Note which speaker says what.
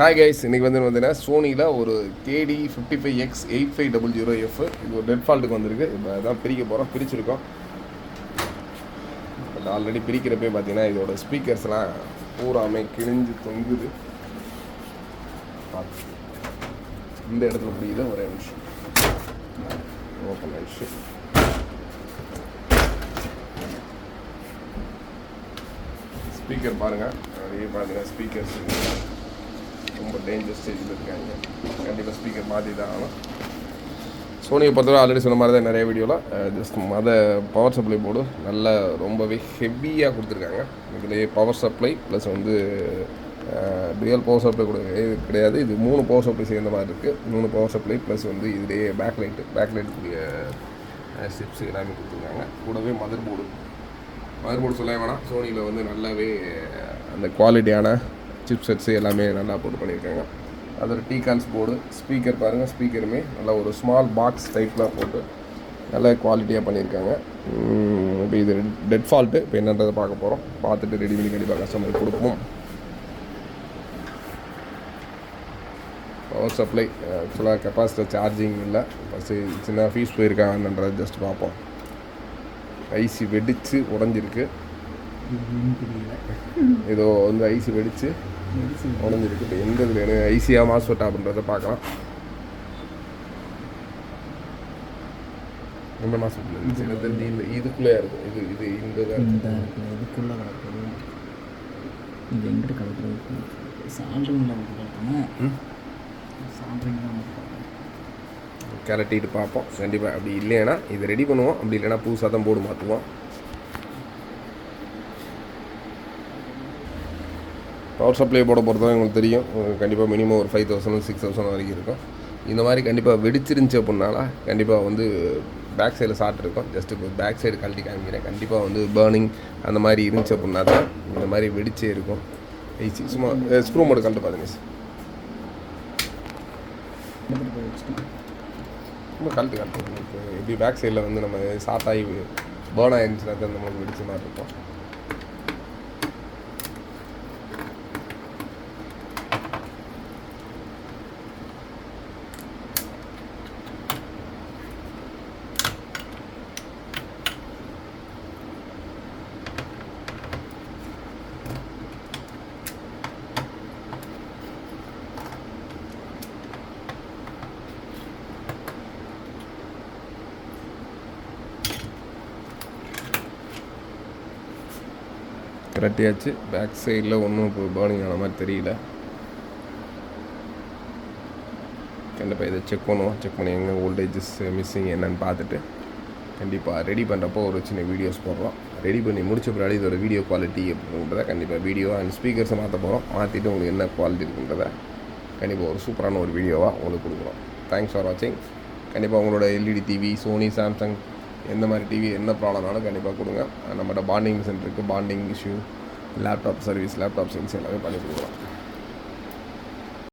Speaker 1: Hi guys இன்றைக்கி வந்து பார்த்தீங்கன்னா சோனியில் ஒரு KD fifty five X eight five double zero F இது ஒரு டெட் ஃபால்ட்டுக்கு வந்திருக்கு. இப்போ அதான் பிரிக்க போகிறோம் பிரிச்சிருக்கோம். பட் ஆல்ரெடி பிரிக்கிறப்பே பார்த்தீங்கன்னா இதோட ஸ்பீக்கர்ஸ்லாம் பூராமே கிழிஞ்சு தொங்குது. இந்த இடத்துல முடியுது. ஒரே நிமிஷம். ஓப்பன் ஆயிடுச்சு ஸ்பீக்கர் பாருங்கள் அப்படியே பார்த்தீங்கன்னா ஸ்பீக்கர்ஸ் ரொம்ப டேஞ்சர் ஸ்டேஜில் இருக்காங்க. கண்டிப்பாக ஸ்பீக்கர் மாற்றி தான் ஆகணும் சோனியை பொறுத்தவரை ஆல்ரெடி சொன்ன மாதிரி தான் நிறைய வீடியோவில் ஜஸ்ட் மத பவர் சப்ளை போர்டு நல்லா ரொம்பவே ஹெவியாக கொடுத்துருக்காங்க. இதுலேயே பவர் சப்ளை ப்ளஸ் வந்து டுவெல் பவர் சப்ளை கூட இது கிடையாது. இது மூணு பவர் சப்ளை சேர்ந்த மாதிரி இருக்குது மூணு பவர் சப்ளை ப்ளஸ் வந்து இதுலேயே பேக் லைட்டு பேக் லைட்டுக்குரிய ஸ்டிப்ஸ் எல்லாமே கொடுத்துருக்காங்க. கூடவே மதர் போர்டு மதர் போர்டு சொல்ல வேணாம் சோனியில் வந்து நல்லாவே அந்த குவாலிட்டியான சிப் செட்ஸு எல்லாமே நல்லா போட்டு பண்ணியிருக்காங்க. அதோட டீகான்ஸ் போர்டு ஸ்பீக்கர் பாருங்கள் ஸ்பீக்கருமே நல்லா ஒரு ஸ்மால் பாக்ஸ் டைப்லாம் போட்டு நல்ல குவாலிட்டியாக பண்ணியிருக்காங்க. இப்போ இது டெட் ஃபால்ட்டு இப்போ என்னன்றதை பார்க்க போகிறோம் பார்த்துட்டு ரெடி பண்ணி கண்டிப்பாக கஸ்டமருக்கு கொடுப்போம். பவர் சப்ளை ஆக்சுவலாக கெப்பாசிட்டர் சார்ஜிங் இல்லை. ஃபஸ்ட்டு சின்ன ஃபீஸ் போயிருக்காங்கன்றதை ஜஸ்ட் பார்ப்போம். ஐசி வெடித்து உடஞ்சிருக்கு. ஏதோ வந்து ஐசி வெடித்து உடஞ்சிருக்கு இப்போ எந்த இதில் எனக்கு ஐசியாக மாஸ்வெட் அப்படின்றத பார்க்கலாம். மாஸ்வெட்டில் இருந்துச்சு எனக்கு தெரிஞ்சு இந்த இதுக்குள்ளே இருக்கும். இது இது இந்த
Speaker 2: இதுக்குள்ளே கிடக்குது. இது எங்கிட்ட கிடக்குறது சால்ட்ரிங்கில் வந்து கிடக்குன்னா சால்ட்ரிங்கில் வந்து
Speaker 1: கிளட்டிட்டு பார்ப்போம். கண்டிப்பாக அப்படி இல்லைன்னா இது ரெடி பண்ணுவோம். அப்படி இல்லைன்னா புதுசாக தான் போர்டு மாற்றுவோம் பவர் சப்ளை போட பொறுத்தவரை உங்களுக்கு தெரியும். கண்டிப்பாக மினிமம் ஒரு ஃபைவ் தௌசண்ட் சிக்ஸ் தௌசண்ட் வரைக்கும் இருக்கும். இந்த மாதிரி கண்டிப்பாக வெடிச்சிருந்துச்சு அப்படின்னால கண்டிப்பாக வந்து பேக் சைடில் ஷார்ட் இருக்கும். ஜஸ்ட் இப்போ பேக் சைடு கழட்டி காமிக்கிறேன். கண்டிப்பாக வந்து பேர்னிங் அந்த மாதிரி இருந்துச்சு அப்படின்னா தான் இந்த மாதிரி வெடிச்சே இருக்கும். ஐசி சும்மா ஸ்க்ரூ மோடு கழட்டு பாருங்க
Speaker 2: சார் போய்
Speaker 1: கழட்டு கழட்டு. இப்போ எப்படி பேக் சைடில் வந்து நம்ம ஷார்ட் ஆகி பேர்ன் ஆயிருந்துச்சுன்னா தான் அந்த மாதிரி வெடிச்ச மாதிரி இருக்கும். கரெக்டாச்சு பேக் சைடில் ஒன்றும் இப்போ பேர்னிங் ஆன மாதிரி தெரியல. கண்டிப்பாக இதை செக் பண்ணுவோம். செக் பண்ணி எங்கே ஓல்டேஜஸ் மிஸ்ஸிங் என்னன்னு பார்த்துட்டு கண்டிப்பாக ரெடி பண்ணுறப்போ ஒரு சின்ன வீடியோஸ் போடுறோம். ரெடி பண்ணி முடிச்ச பின்னாடி இதோட வீடியோ குவாலிட்டி அப்படின்றத கண்டிப்பாக வீடியோ அண்ட் ஸ்பீக்கர்ஸை மாற்ற போகிறோம் மாற்றிட்டு உங்களுக்கு என்ன குவாலிட்டி இருக்குன்றத கண்டிப்பாக ஒரு சூப்பரான ஒரு வீடியோவாக உங்களுக்கு கொடுக்குறோம். தேங்க்ஸ் ஃபார் வாட்சிங் கண்டிப்பாக உங்களோட எல்இடி டிவி சோனி சாம்சங் எந்த மாதிரி டிவி என்ன ப்ராப்ளம்னாலும் கண்டிப்பாக கொடுங்க. நம்மகிட்ட பாண்டிங் சென்டருக்கு bonding issue laptop service laptop service எல்லாமே பண்ணி கொடுக்குறோம்